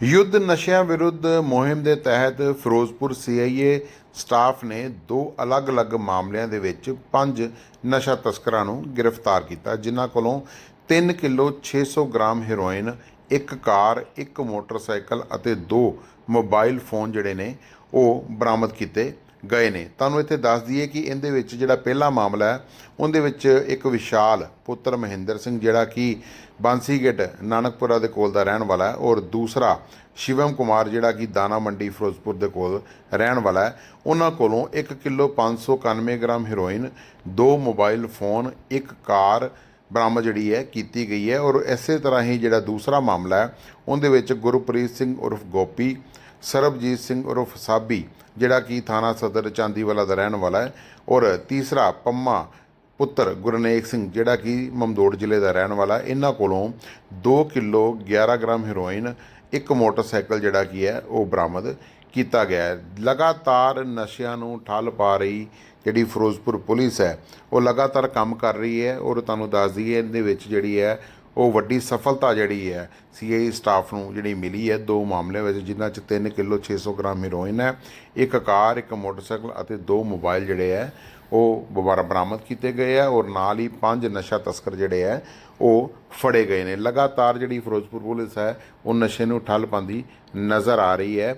ਯੁੱਧ ਨਸ਼ਿਆਂ ਵਿਰੁੱਧ ਮੁਹਿੰਮ ਦੇ ਤਹਿਤ ਫਿਰੋਜ਼ਪੁਰ ਸੀਆਈਏ ਸਟਾਫ ਨੇ ਦੋ ਅਲੱਗ-ਅਲੱਗ ਮਾਮਲਿਆਂ ਦੇ ਵਿੱਚ ਪੰਜ ਨਸ਼ਾ ਤਸਕਰਾਂ ਨੂੰ ਗ੍ਰਿਫਤਾਰ ਕੀਤਾ, ਜਿਨ੍ਹਾਂ ਕੋਲੋਂ 3 ਕਿਲੋ 600 ਗ੍ਰਾਮ ਹੈਰੋਇਨ, ਇੱਕ ਕਾਰ, ਇੱਕ ਮੋਟਰਸਾਈਕਲ ਅਤੇ ਦੋ ਮੋਬਾਈਲ ਫੋਨ ਜਿਹੜੇ ਨੇ ਉਹ ਬਰਾਮਦ ਕੀਤੇ। ਗਏ ਨੇ। ਤੁਹਾਨੂੰ ਇੱਥੇ ਦੱਸ ਦਈਏ ਕਿ ਇਹਦੇ ਵਿੱਚ ਜਿਹੜਾ ਪਹਿਲਾ ਮਾਮਲਾ ਹੈ, ਉਹਦੇ ਵਿੱਚ ਇੱਕ ਵਿਸ਼ਾਲ ਪੁੱਤਰ ਮਹਿੰਦਰ ਸਿੰਘ, ਜਿਹੜਾ ਕਿ ਬਾਂਸੀਗੇਟ ਨਾਨਕਪੁਰਾ ਦੇ ਕੋਲ ਦਾ ਰਹਿਣ ਵਾਲਾ ਹੈ ਔਰ ਦੂਸਰਾ ਸ਼ਿਵਮ ਕੁਮਾਰ, ਜਿਹੜਾ ਕਿ ਦਾਣਾ ਮੰਡੀ ਫਿਰੋਜ਼ਪੁਰ ਦੇ ਕੋਲ ਰਹਿਣ ਵਾਲਾ ਹੈ। ਉਹਨਾਂ ਕੋਲੋਂ 1 ਕਿਲੋ 591 ਗ੍ਰਾਮ ਹੈਰੋਇਨ, ਦੋ ਮੋਬਾਈਲ ਫੋਨ, ਇੱਕ ਕਾਰ ਬਰਾਮਦ ਜਿਹੜੀ ਹੈ ਕੀਤੀ ਗਈ ਹੈ ਔਰ ਇਸੇ ਤਰ੍ਹਾਂ ਹੀ ਜਿਹੜਾ ਦੂਸਰਾ ਮਾਮਲਾ ਹੈ, ਉਹਦੇ ਵਿੱਚ ਗੁਰਪ੍ਰੀਤ ਸਿੰਘ ਉਰਫ ਗੋਪੀ ਸਰਬਜੀਤ ਸਿੰਘ ਉਰਫ ਸਾਬੀ, ਜਿਹੜਾ ਕਿ ਥਾਣਾ ਸਦਰ ਚਾਂਦੀਵਾਲਾ ਦਾ ਰਹਿਣ ਵਾਲਾ ਹੈ, ਔਰ ਤੀਸਰਾ ਪੰਮਾ ਪੁੱਤਰ ਗੁਰਨੇਕ ਸਿੰਘ, ਜਿਹੜਾ ਕਿ ਮਮਦੋੜ ਜ਼ਿਲ੍ਹੇ ਦਾ ਰਹਿਣ ਵਾਲਾ ਇਹਨਾਂ ਕੋਲੋਂ 2 ਕਿਲੋ 11 ਗ੍ਰਾਮ ਹੈਰੋਇਨ, ਇੱਕ ਮੋਟਰਸਾਈਕਲ ਜਿਹੜਾ ਕੀ ਹੈ, ਉਹ ਬਰਾਮਦ ਕੀਤਾ ਗਿਆ ਹੈ। ਲਗਾਤਾਰ ਨਸ਼ਿਆਂ ਨੂੰ ਠੱਲ ਪਾ ਰਹੀ ਜਿਹੜੀ ਫਿਰੋਜ਼ਪੁਰ ਪੁਲਿਸ ਹੈ, ਉਹ ਲਗਾਤਾਰ ਕੰਮ ਕਰ ਰਹੀ ਹੈ, ਔਰ ਤੁਹਾਨੂੰ ਦੱਸ ਦਈਏ, ਇਹਦੇ ਵਿੱਚ ਜਿਹੜੀ ਹੈ ਉਹ ਵੱਡੀ ਸਫਲਤਾ ਜਿਹੜੀ ਹੈ ਸੀਆਈ ਸਟਾਫ ਨੂੰ ਜਿਹੜੀ ਮਿਲੀ ਹੈ, ਦੋ ਮਾਮਲਿਆਂ ਵਿੱਚ, ਜਿਨ੍ਹਾਂ 'ਚ 3 ਕਿਲੋ 600 ਗ੍ਰਾਮ ਹੀਰੋਇਨ ਹੈ, ਇੱਕ ਕਾਰ, ਇੱਕ ਮੋਟਰਸਾਈਕਲ ਅਤੇ ਦੋ ਮੋਬਾਈਲ ਜਿਹੜੇ ਹੈ, ਉਹ ਦੁਬਾਰਾ ਬਰਾਮਦ ਕੀਤੇ ਗਏ ਹੈ ਔਰ ਨਾਲ ਹੀ ਪੰਜ ਨਸ਼ਾ ਤਸਕਰ ਜਿਹੜੇ ਹੈ, ਉਹ ਫੜੇ ਗਏ ਨੇ। ਲਗਾਤਾਰ ਜਿਹੜੀ ਫਿਰੋਜ਼ਪੁਰ ਪੁਲਿਸ ਹੈ, ਉਹ ਨਸ਼ੇ ਨੂੰ ਠੱਲ ਪਾਉਂਦੀ ਨਜ਼ਰ ਆ ਰਹੀ ਹੈ।